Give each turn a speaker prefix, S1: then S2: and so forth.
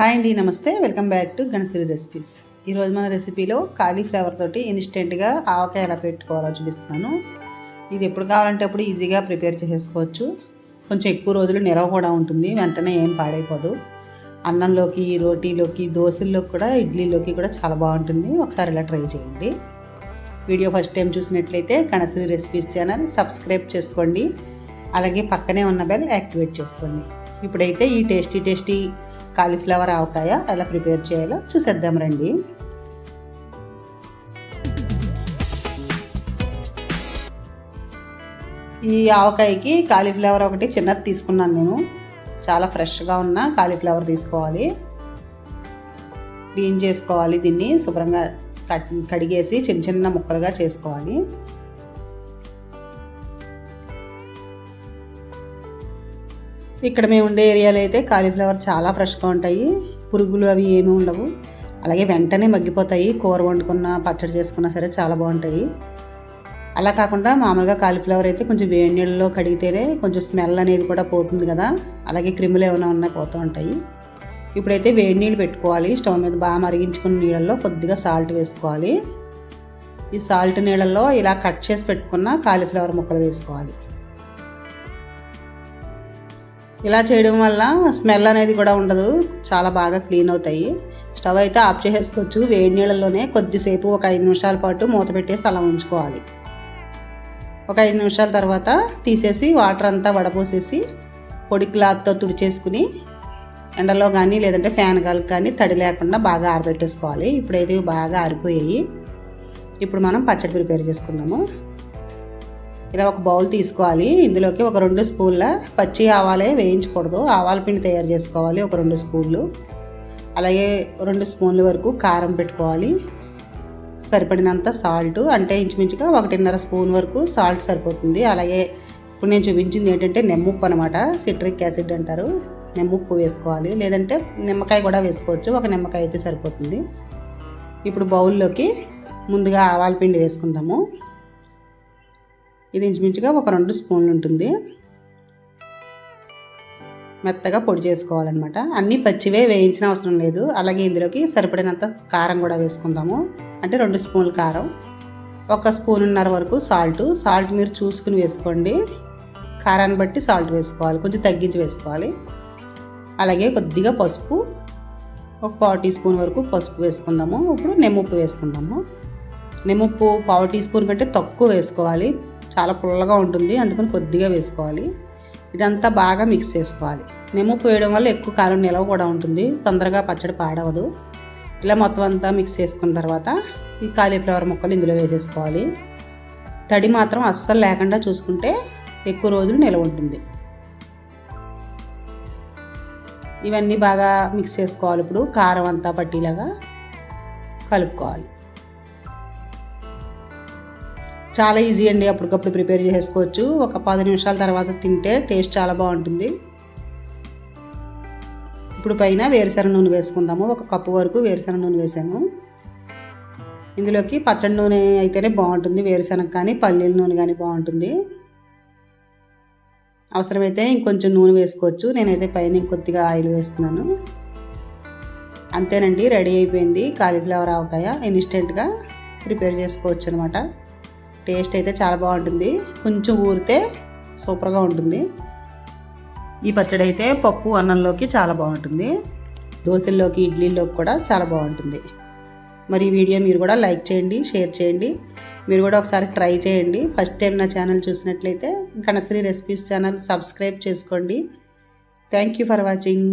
S1: Hi అండి నమస్తే. Welcome back to Ganasri recipes. ఈరోజు మన రెసిపీలో కాలీఫ్లవర్ తోటి ఇన్స్టెంట్గా ఆవకాయ ఎలా పెట్టుకోవాలో చూపిస్తున్నాను. ఇది ఎప్పుడు కావాలంటే అప్పుడు ఈజీగా ప్రిపేర్ చేసుకోవచ్చు కొంచెం ఎక్కువ రోజులు నిలవ కూడా ఉంటుంది వెంటనే ఏం పాడైపోదు. అన్నంలోకి రోటీలోకి దోశల్లోకి కూడా ఇడ్లీలోకి కూడా చాలా బాగుంటుంది. ఒకసారి ఇలా ట్రై చేయండి. వీడియో ఫస్ట్ టైం చూసినట్లయితే కణశ్రీ రెసిపీస్ ఛానల్ సబ్స్క్రైబ్ చేసుకోండి. అలాగే పక్కనే ఉన్న బెల్ యాక్టివేట్ చేసుకోండి. ఇప్పుడైతే ఈ టేస్టీ టేస్టీ కాలీఫ్లవర్ ఆవకాయ ఎలా ప్రిపేర్ చేయాలో చూసేద్దాం రండి. ఈ ఆవకాయకి కాలీఫ్లవర్ ఒకటి చిన్నది తీసుకున్నాను నేను. చాలా ఫ్రెష్గా ఉన్న కాలీఫ్లవర్ తీసుకోవాలి. క్లీన్ చేసుకోవాలి దీన్ని శుభ్రంగా కట్ కడిగేసి చిన్న చిన్న ముక్కలుగా చేసుకోవాలి. ఇక్కడ మేము ఉండే ఏరియాలో అయితే కాలీఫ్లవర్ చాలా ఫ్రెష్గా ఉంటాయి. పురుగులు అవి ఏమీ ఉండవు. అలాగే వెంటనే మగ్గిపోతాయి. కూర వండుకున్న పచ్చడి చేసుకున్నా సరే చాలా బాగుంటాయి. అలా కాకుండా మామూలుగా కాలీఫ్లవర్ అయితే కొంచెం వేడి నీళ్ళలో కడిగితేనే కొంచెం స్మెల్ అనేది కూడా పోతుంది కదా. అలాగే క్రిములు ఏమైనా ఉన్నా పోతూ ఉంటాయి. ఇప్పుడైతే వేడి నీళ్ళు పెట్టుకోవాలి. స్టవ్ మీద బాగా మరిగించుకున్న నీళ్ళల్లో కొద్దిగా సాల్ట్ వేసుకోవాలి. ఈ సాల్ట్ నీళ్ళల్లో ఇలా కట్ చేసి పెట్టుకున్న కాలీఫ్లవర్ ముక్కలు వేసుకోవాలి. ఇలా చేయడం వల్ల స్మెల్ అనేది కూడా ఉండదు. చాలా బాగా క్లీన్ అవుతాయి. స్టవ్ అయితే ఆఫ్ చేసేసుకోవచ్చు. వేడి నీళ్ళలోనే కొద్దిసేపు ఒక ఐదు నిమిషాల పాటు మూత పెట్టేసి అలా ఉంచుకోవాలి. ఒక ఐదు నిమిషాల తర్వాత తీసేసి వాటర్ అంతా వడపోసేసి పొడి క్లాత్తో తుడిచేసుకుని ఎండలో కానీ లేదంటే ఫ్యాన్ గాలి కానీ తడి లేకుండా బాగా ఆరబెట్టేసుకోవాలి. ఇప్పుడైతే బాగా ఆరిపోయాయి. ఇప్పుడు మనం పచ్చడి ప్రిపేర్ చేసుకుందాము. ఇలా ఒక బౌల్ తీసుకోవాలి. ఇందులోకి ఒక రెండు స్పూన్ల పచ్చి ఆవాలే వేయించకూడదు. ఆవాల పిండి తయారు చేసుకోవాలి ఒక రెండు స్పూన్లు. అలాగే రెండు స్పూన్ల వరకు కారం పెట్టుకోవాలి. సరిపడినంత సాల్ట్ అంటే ఇంచుమించుగా ఒకటిన్నర స్పూన్ వరకు సాల్ట్ సరిపోతుంది. అలాగే ఇప్పుడు నేను చూపించింది ఏంటంటే నెమ్ముప్పు అనమాట సిట్రిక్ యాసిడ్ అంటారు. నెమ్ముప్పు వేసుకోవాలి. లేదంటే నిమ్మకాయ కూడా వేసుకోవచ్చు. ఒక నిమ్మకాయ అయితే సరిపోతుంది. ఇప్పుడు బౌల్లోకి ముందుగా ఆవాల పిండి వేసుకుందాము. ఇది ఇంచుమించుగా ఒక రెండు స్పూన్లు ఉంటుంది. మెత్తగా పొడి చేసుకోవాలన్నమాట. అన్నీ పచ్చివే వేయించిన అవసరం లేదు. అలాగే ఇందులోకి సరిపడినంత కారం కూడా వేసుకుందాము. అంటే రెండు స్పూన్లు కారం. ఒక స్పూన్న్నర వరకు సాల్ట్. సాల్ట్ మీరు చూసుకుని వేసుకోండి. కారాన్ని బట్టి సాల్ట్ వేసుకోవాలి. కొంచెం తగ్గించి వేసుకోవాలి. అలాగే కొద్దిగా పసుపు. ఒక పావు టీ స్పూన్ వరకు పసుపు వేసుకుందాము. ఇప్పుడు నెమ్ముప్పు వేసుకుందాము. నెమ్ముప్పు పావు టీ స్పూన్ కంటే తక్కువ వేసుకోవాలి. చాలా పుల్లగా ఉంటుంది. అందుకని కొద్దిగా వేసుకోవాలి. ఇదంతా బాగా మిక్స్ చేసుకోవాలి. నిమ్మ పోయడం వల్ల ఎక్కువ కాలం నిలవ కూడా ఉంటుంది. తొందరగా పచ్చడి పాడవదు. ఇలా మొత్తం అంతా మిక్స్ చేసుకున్న తర్వాత ఈ కాలీఫ్లవర్ ముక్కలు ఇందులో వేసేసుకోవాలి. తడి మాత్రం అస్సలు లేకుండా చూసుకుంటే ఎక్కువ రోజులు నిలవ ఉంటుంది. ఇవన్నీ బాగా మిక్స్ చేసుకోవాలి. ఇప్పుడు కారం అంతా పట్టిలాగా కలుపుకోవాలి. చాలా ఈజీ అండి అప్పటికప్పుడు ప్రిపేర్ చేసుకోవచ్చు. ఒక పది నిమిషాల తర్వాత తింటే టేస్ట్ చాలా బాగుంటుంది. ఇప్పుడు పైన వేరుశెనగ నూనె వేసుకుందాము. ఒక కప్పు వరకు వేరుశెనగ నూనె వేసాను. ఇందులోకి పచ్చడి నూనె అయితేనే బాగుంటుంది వేరుశెనగ కానీ పల్లీల నూనె కానీ బాగుంటుంది. అవసరమైతే ఇంకొంచెం నూనె వేసుకోవచ్చు. నేనైతే పైన ఇంకొద్దిగా ఆయిల్ వేస్తున్నాను. అంతేనండి రెడీ అయిపోయింది. కాలీఫ్లవర్ ఆవకాయ ఇన్స్టెంట్గా ప్రిపేర్ చేసుకోవచ్చు అనమాట టేస్ట్ అయితే చాలా బాగుంటుంది. కొంచెం ఊరితే సూపర్గా ఉంటుంది. ఈ పచ్చడి అయితే పప్పు అన్నంలోకి చాలా బాగుంటుంది. దోశల్లోకి ఇడ్లీలోకి కూడా చాలా బాగుంటుంది. మరి ఈ వీడియో మీరు కూడా లైక్ చేయండి షేర్ చేయండి. మీరు కూడా ఒకసారి ట్రై చేయండి. ఫస్ట్ టైం నా ఛానల్ చూసినట్లయితే కనశ్రీ రెసిపీస్ ఛానల్ సబ్స్క్రైబ్ చేసుకోండి. Thank you for watching.